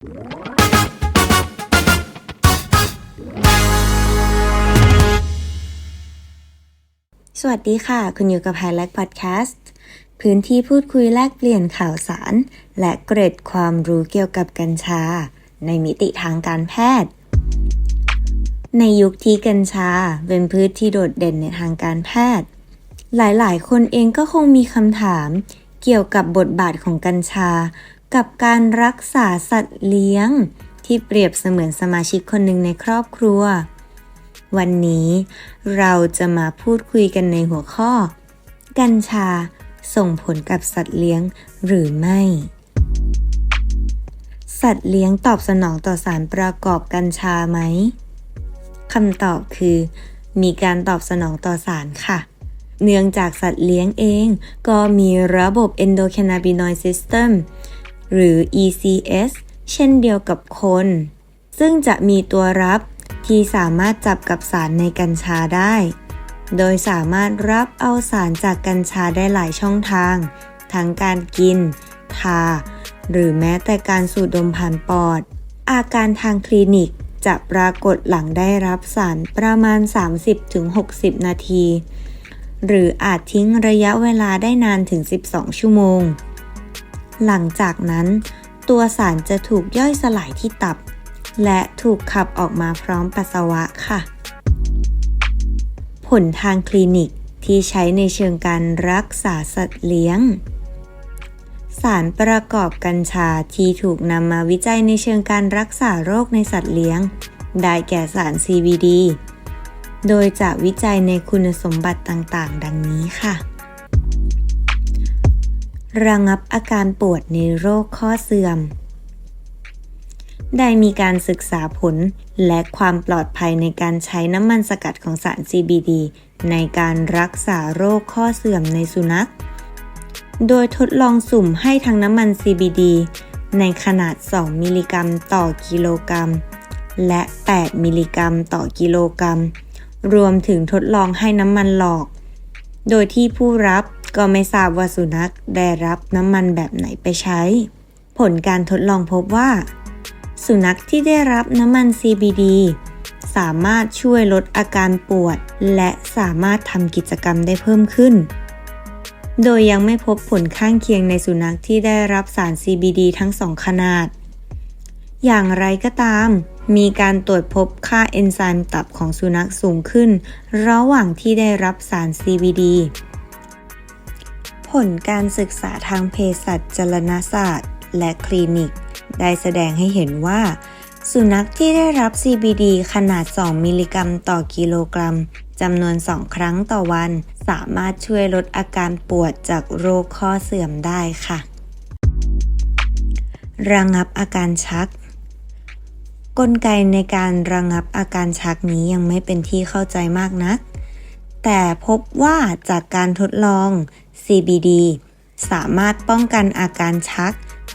สวัสดีค่ะ คุณอยู่กับไฮแลกพอดแคสต์พื้นที่พูดคุยแลกเปลี่ยนข่าวสาร และเกร็ดความรู้เกี่ยวกับกัญชา ในมิติทางการแพทย์ ในยุคที่กัญชาเป็นพืชที่โดดเด่นในทางการแพทย์ หลายๆ คนเองก็คงมีคำถามเกี่ยวกับบทบาทของกัญชา กับการรักษาสัตว์เลี้ยง ที่เปรียบเสมือนสมาชิกคนหนึ่งในครอบครัว วันนี้เราจะมาพูดคุยกันในหัวข้อ กัญชาส่งผลกับสัตว์เลี้ยงหรือไม่ สัตว์เลี้ยงตอบสนองต่อสารประกอบกัญชาไหมคำตอบคือ มีการตอบสนองต่อสารค่ะเนื่องจากสัตว์เลี้ยงเองก็มีระบบ endocannabinoid system หรือ ECS เช่นเดียวกับคน ซึ่งจะมีตัวรับที่สามารถจับกับสารในกัญชาได้ โดยสามารถรับเอาสารจากกัญชาได้หลายช่องทาง ทั้งการกิน ทา หรือแม้แต่การสูดดมผ่านปอด อาการทางคลินิกจะปรากฏหลังได้รับสารประมาณ 30-60 นาที หรืออาจทิ้งระยะเวลาได้นานถึง 12 ชั่วโมง หลังจากนั้น ตัวสารจะถูกย่อยสลายที่ตับ และถูกขับออกมาพร้อมปัสสาวะค่ะ ผลทางคลินิกที่ใช้ในเชิงการรักษาสัตว์เลี้ยง สารประกอบกัญชาที่ถูกนำมาวิจัยในเชิงการรักษาโรคในสัตว์เลี้ยง ได้แก่สาร CBD โดยจะวิจัยในคุณสมบัติต่าง ๆ ดังนี้ค่ะ ระงับอาการปวดในโรคข้อเสื่อม ได้มีการศึกษาผลและความปลอดภัยในการใช้น้ำมันสกัดของสาร CBD ในการรักษาโรคข้อเสื่อมในสุนัข โดยทดลองสุ่มให้ทั้งน้ำมัน CBD ในขนาด 2 มิลลิกรัมต่อกิโลกรัม และ 8 มิลลิกรัมต่อกิโลกรัม รวมถึงทดลองให้น้ำมันหลอก โดยที่ผู้รับ ก็ไม่ทราบว่าสุนัขได้รับน้ำมันแบบไหนไปใช้ ผลการทดลองพบว่า สุนัขที่ได้รับน้ำมัน CBD สามารถช่วยลดอาการปวด และสามารถทำกิจกรรมได้เพิ่มขึ้น โดยยังไม่พบผลข้างเคียงในสุนัขที่ได้รับสาร CBD ทั้งสองขนาด อย่างไรก็ตาม มีการตรวจพบค่าเอนไซม์ตับของสุนัขสูงขึ้น ระหว่างที่ได้รับสาร CBD ผลการศึกษาทางเภสัชลนศาสตร์ และคลินิก ได้แสดงให้เห็นว่า สุนัขที่ได้รับ CBD ขนาด 2 มิลลิกรัมต่อกิโลกรัมจำนวน 2 ครั้งต่อวัน สามารถช่วยลดอาการปวดจากโรคข้อเสื่อมได้ค่ะ ระงับอาการชัก กลไกในการระงับอาการชักนี้ยังไม่เป็นที่เข้าใจมากนัก แต่พบว่าจากการทดลอง CBD สามารถป้องกันอาการชัก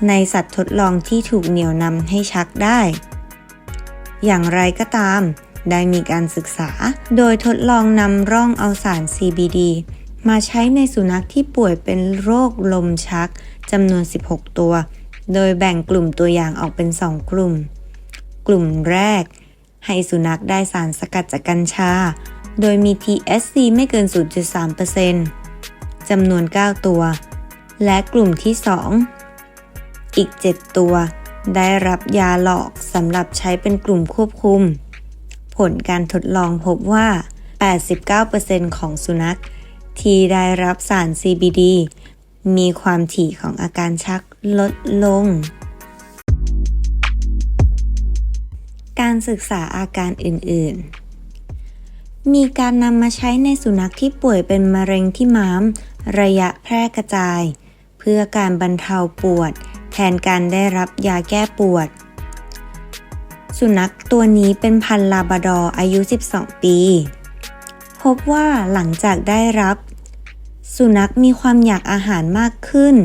ในสัตว์ทดลองที่ถูกเหนี่ยวนำให้ชักได้ อย่างไรก็ตาม ได้มีการศึกษา โดยทดลองนำร่องเอาสาร CBD มาใช้ในสุนัขที่ป่วยเป็นโรคลมชักจำนวน 16 ตัว โดยแบ่งกลุ่มตัวอย่างออกเป็น 2 กลุ่ม กลุ่มแรก ให้สุนัขได้สารสกัดจากกัญชา โดยมี THC ไม่เกิน 0.3%จำนวน 9 ตัว และกลุ่มที่ 2 อีก 7 ตัว ได้รับยาหลอกสำหรับใช้เป็นกลุ่มควบคุม ผลการทดลองพบว่า 89%ของสุนัข ที่ได้รับสาร CBD มีความถี่ของอาการชักลดลง การศึกษาอาการอื่น ๆ มีการนำมาใช้ในสุนัขที่ป่วยเป็นมะเร็งที่ม้าม ระยะแพร่กระจาย เพื่อการบรรเทาปวด แทนการได้รับยาแก้ปวด สุนัขตัวนี้เป็นพันลาบาดออายุ 12 ปี พบว่าหลังจากได้รับ สุนัขมีความอยากอาหารมากขึ้น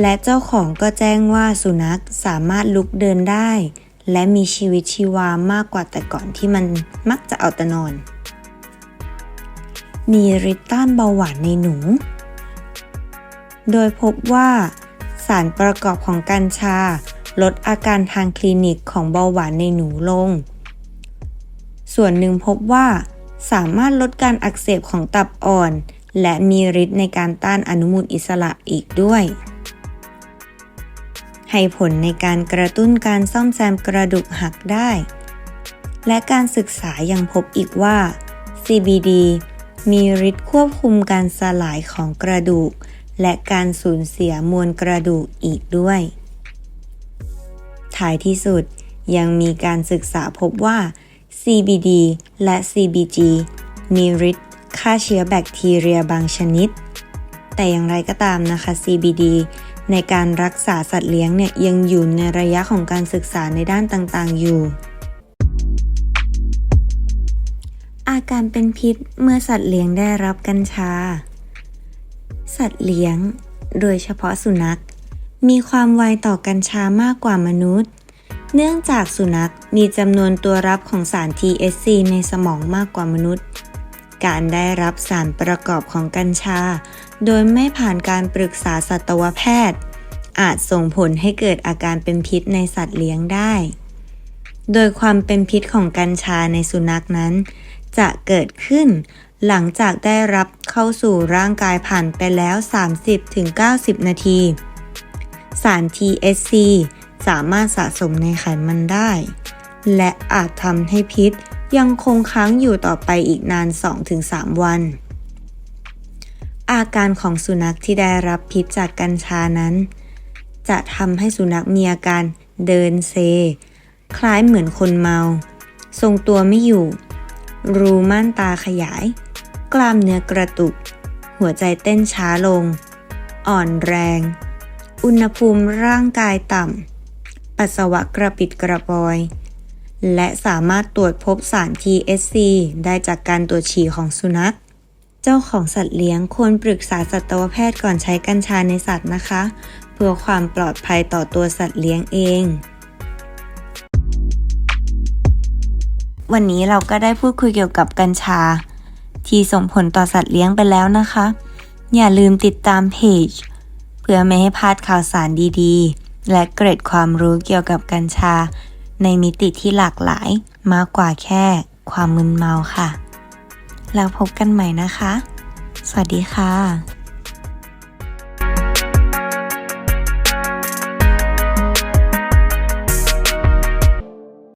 และเจ้าของก็แจ้งว่าสุนัขสามารถลุกเดินได้และมีชีวิตชีวามากกว่าแต่ก่อนที่มันมักจะเอาแต่นอน มีฤทธิ์ต้านเบาหวานในหนู โดยพบว่า สารประกอบของกัญชา ลดอาการทางคลินิกของเบาหวานในหนูลง ส่วนหนึ่งพบว่า สามารถลดการอักเสบของตับอ่อน และมีฤทธิ์ในการต้านอนุมูลอิสระอีกด้วยให้ผลในการกระตุ้นการซ่อมแซมกระดูกหักได้ และการศึกษายังพบอีกว่า CBD มีฤทธิ์ควบคุมการสลายของกระดูก และการสูญเสียมวลกระดูกอีกด้วย ท้ายที่สุดยังมีการศึกษาพบว่า CBD และ CBG มีฤทธิ์ฆ่าเชื้อแบคทีเรียบางชนิด แต่อย่างไรก็ตามนะคะ CBD ในการรักษาสัตว์เลี้ยงเนี่ยยังอยู่ในระยะของการศึกษาในด้านต่างๆอยู่ อาการเป็นพิษเมื่อสัตว์เลี้ยงได้รับกัญชา สัตว์เลี้ยง โดยเฉพาะสุนัข มีความไวต่อกัญชามากกว่ามนุษย์ เนื่องจากสุนัขมีจำนวนตัวรับของสาร THC ในสมองมากกว่ามนุษย์ การได้รับสารประกอบของกัญชา โดยไม่ผ่านการปรึกษาสัตวแพทย์ อาจส่งผลให้เกิดอาการเป็นพิษในสัตว์เลี้ยงได้ โดยความเป็นพิษของกัญชาในสุนัขนั้น จะเกิดขึ้น หลังจากได้รับเข้าสู่ร่างกายผ่านไปแล้ว 30-90 นาที สาร THC สามารถสะสมในไขมันได้ และอาจทำให้พิษยังคงค้างอยู่ต่อไปอีกนาน 2-3 วัน อาการของสุนัขที่ได้รับพิษจากกัญชานั้น จะทำให้สุนัขมีอาการเดินเซ คล้ายเหมือนคนเมา ทรงตัวไม่อยู่ รูม่านตาขยาย กล้ามเนื้อกระตุก หัวใจเต้นช้าลง อ่อนแรง อุณหภูมิร่างกายต่ำ ปัสสาวะกระปิดกระปอย และสามารถตรวจพบสาร THC ได้จากการตรวจฉี่ของสุนัข เจ้าของสัตว์เลี้ยงควรปรึกษาสัตวแพทย์ก่อนใช้กัญชาในสัตว์นะคะ เพื่อความปลอดภัยต่อตัวสัตว์เลี้ยงเอง วันนี้เราก็ได้พูดคุยเกี่ยวกับกัญชา ที่ส่งผลต่อสัตว์เลี้ยงไปแล้วนะคะ อย่าลืมติดตามเพจ เพื่อไม่ให้พลาดข่าวสารดีๆ และเกร็ดความรู้เกี่ยวกับกัญชา ในมิติที่หลากหลายมากกว่าแค่ความมึนเมาค่ะ แล้วพบกันใหม่นะคะ สวัสดีค่ะ